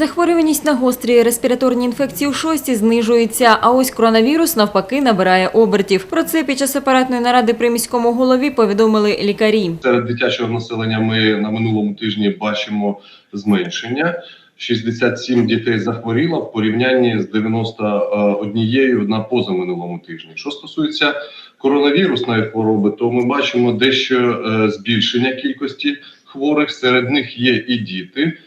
Захворюваність на гострі респіраторні інфекції у шості знижується, а ось коронавірус навпаки набирає обертів. Про це під час апаратної наради при міському голові повідомили лікарі. Серед дитячого населення ми на минулому тижні бачимо зменшення. 67 дітей захворіло в порівнянні з 91 на позаминулому тижні. Що стосується коронавірусної хвороби, то ми бачимо дещо е, збільшення кількості хворих. Серед них є і діти.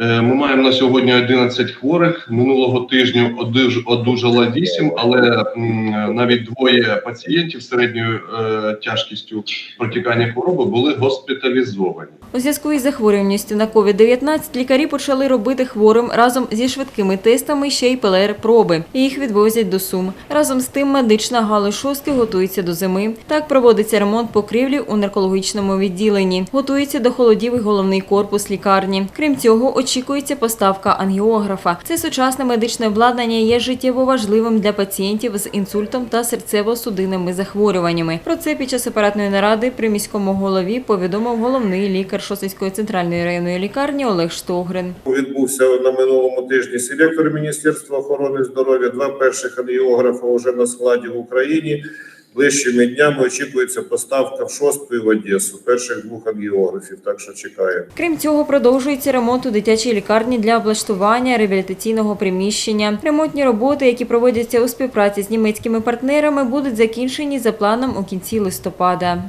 Е, Ми маємо на сьогодні 11 хворих. Минулого тижня одуж- одужало 8, але навіть двоє пацієнтів середньою е, тяжкістю протікання хвороби були госпіталізовані. У зв'язку із захворюваністю на COVID-19 лікарі почали робити хворим разом зі швидкими тестами ще й ПЛР-проби. Їх відвозять до Сум. Разом з тим медична галузь шостки готується до зими. Так проводиться ремонт покрівлі у наркологічному відділенні. Готується до холодів і головний корпус лікарні. Крім цього, очікується поставка ангіографа. Це сучасне медичне обладнання є життєво важливим для пацієнтів з інсультом та серцево-судинними захворюваннями. Про це під час апаратної наради при міському голові повідомив головний лікар Шосицької центральної районної лікарні Олег Штогрин. Відбувся на минулому тижні селектор Міністерства охорони здоров'я. Два перших ангіографа вже на складі в Україні. Ближчими днями очікується поставка в шостку і в Одесу. Перших двох ангіографів. Так що чекаємо. Крім цього, продовжується ремонт у дитячій лікарні для облаштування реабілітаційного приміщення. Ремонтні роботи, які проводяться у співпраці з німецькими партнерами, будуть закінчені за планом у кінці листопада.